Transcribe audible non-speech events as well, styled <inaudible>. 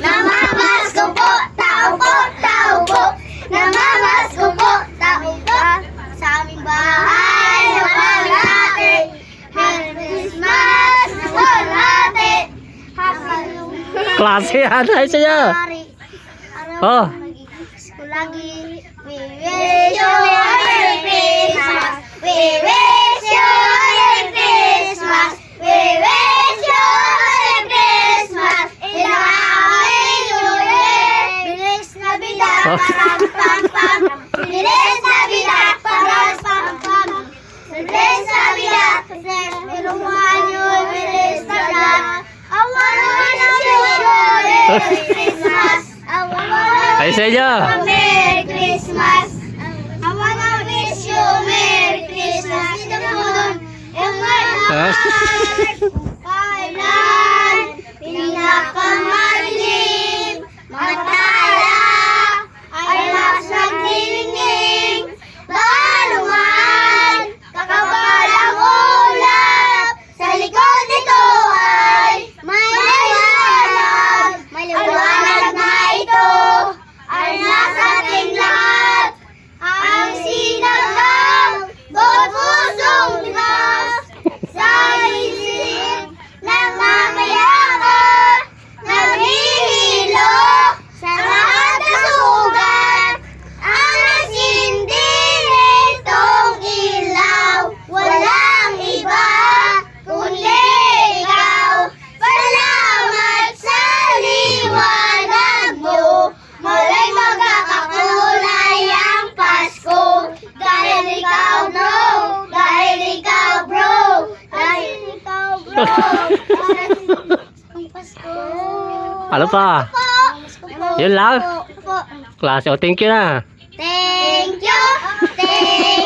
Namamas ko po, tao po, tao po. Namamas ko po, tao po. Sa aming bahay, sa aming ate. Merry Christmas, po natin. Happy Klase yan. Ay. Hari. Oh. Ko lagi. Bilis na. Pam pam. Bilis na bida. Pero mayo bilis na bida. I wanna wish you a Merry Christmas. I wanna Ay sa inyo. a Merry Christmas. <laughs> ano pa? Yun lang? Klase. O, thank you na. Thank you. Thank you.